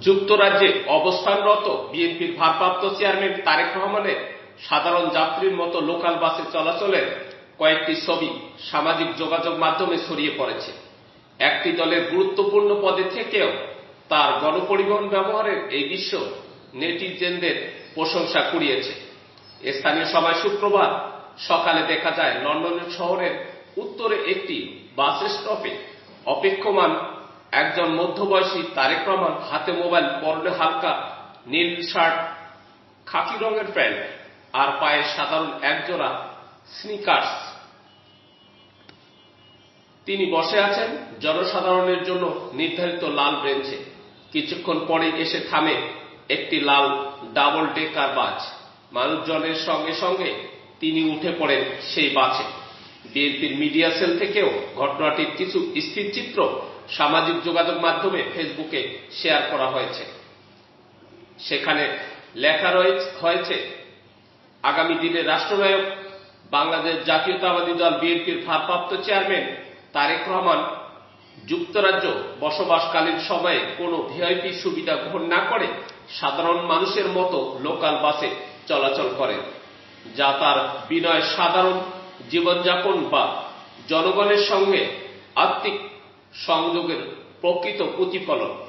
যুক্তরাজ্যে অবস্থানরত বিএনপির ভারপ্রাপ্ত চেয়ারম্যান তারেক রহমানের সাধারণ যাত্রীর মতো লোকাল বাসে চলাচলের কয়েকটি ছবি সামাজিক যোগাযোগ মাধ্যমে ছড়িয়ে পড়েছে। একটি দলের গুরুত্বপূর্ণ পদে থেকেও তার গণপরিবহন ব্যবহারের এই বিশ্ব নেটিজেনদের প্রশংসা কুড়িয়েছে। স্থানীয় সময় শুক্রবার সকালে দেখা যায়, লন্ডনের শহরের উত্তরে একটি বাস স্টপে অপেক্ষমান একজন মধ্যবয়সী তারেক রহমান হাতে মোবাইল, পরনে হালকা নীল শার্ট, খাকি রঙের প্যান্ট, আর পায়ে সাধারণ একজোড়া স্নিকার্স তিনি বসে আছেন জনসাধারণের জন্য নির্ধারিত লাল বেঞ্চে। কিছুক্ষণ পরে এসে থামে একটি লাল ডাবল ডেকার বাস মানুষজনের সঙ্গে সঙ্গে তিনি উঠে পড়েন সেই বাসে বিএনপির মিডিয়া সেল থেকেও ঘটনাটির কিছু স্থির চিত্র সামাজিক যোগাযোগ মাধ্যমে ফেসবুকে শেয়ার করা হয়েছে। সেখানে লেখা হয়েছে, আগামী দিনে রাষ্ট্রনায়ক, বাংলাদেশ জাতীয়তাবাদী দল বিএনপির ভারপ্রাপ্ত চেয়ারম্যান তারেক রহমান যুক্তরাজ্য বসবাসকালীন সময়ে কোনো ভিআইপি সুবিধা গ্রহণ না করে সাধারণ মানুষের মতো লোকাল বাসে চলাচল করেন, যা তার বিনয় সাধারণ জীবনযাপন বা জনগণের সঙ্গে আত্মিক সংযোগের প্রকৃত প্রতিফলন।